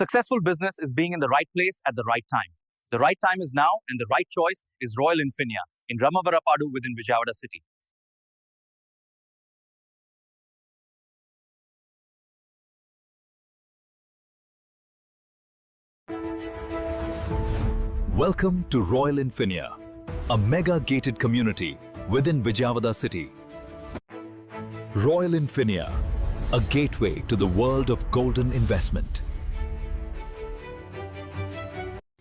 Successful business is being in the right place at the right time. The right time is now, and the right choice is Royal Infinia in Ramavarapadu within Vijayawada city. Welcome to Royal Infinia, a mega gated community within Vijayawada city. Royal Infinia, a gateway to the world of golden investment.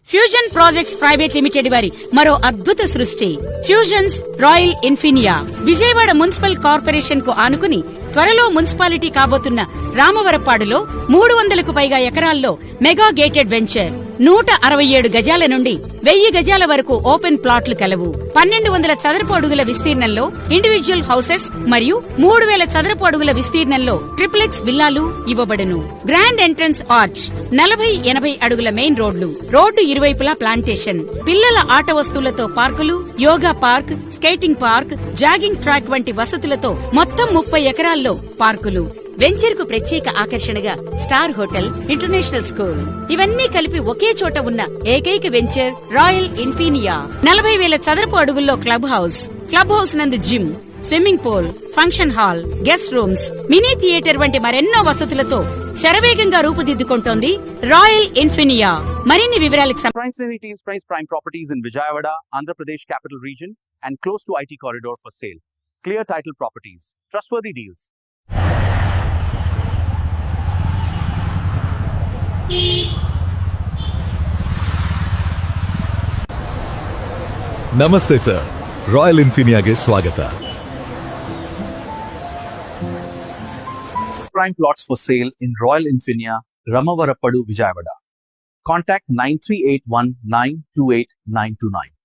Fusion projects private limited వారి మరో అద్భుత సృష్టి fusions royal Infinia Vijayawada municipal కార్పొరేషన్కు ఆనుకుని త్వరలో municipality కాబోతున్న రామవరపాడులో మూడు వందలకు పైగా ఎకరాల్లో మెగా గేటెడ్ వెంచర్ నూట అరవై ఏడు గజాల నుండి వెయ్యి గజాల వరకు ఓపెన్ ప్లాట్లు కలవు. పన్నెండు వందల చదరపు అడుగుల విస్తీర్ణంలో ఇండివిజువల్ హౌసెస్ మరియు మూడు వేల చదరపు అడుగుల విస్తీర్ణంలో ట్రిప్లెక్స్ విల్లాలు ఇవ్వబడును. గ్రాండ్ ఎంట్రన్స్ ఆర్చ్ నలభై ఎనభై అడుగుల మెయిన్ రోడ్లు రోడ్డు ఇరువైపులా ప్లాంటేషన్ పిల్లల ఆట వస్తువులతో పార్కులు yoga park skating park jogging track వంటి వసతులతో మొత్తం ముప్పై ఎకరాల్లో పార్కులు. వెంచర్కు ప్రత్యేక ఆకర్షణగా స్టార్ హోటల్ ఇంటర్నేషనల్ స్కూల్. ఇవన్నీ కలిపి ఒకే చోట ఉన్న ఏకైక వెంచర్ రాయల్ ఇన్ఫీనియా. నలభై వేల చదరపు అడుగుల్లో క్లబ్ హౌస్. క్లబ్ హౌస్ నందు gym swimming pool function hall guest rooms mini theatre వంటి మరెన్నో వసతులతో శరవేగంగా రూపుదిద్దుకుంటోంది రాయల్ ఇన్ఫినియా. మరిన్ని వివరాలకు prime properties in Vijayawada Andhra Pradesh capital region and close to IT corridor for sale clear title properties trustworthy deals ನಮಸ್ತೆ sir Royal ಇನ್ಫಿನಿಯಾಗೆ ಸ್ವಾಗತ Prime plots for sale in Royal Infinia, Ramavarapadu, Vijayawada. Contact 9381928929.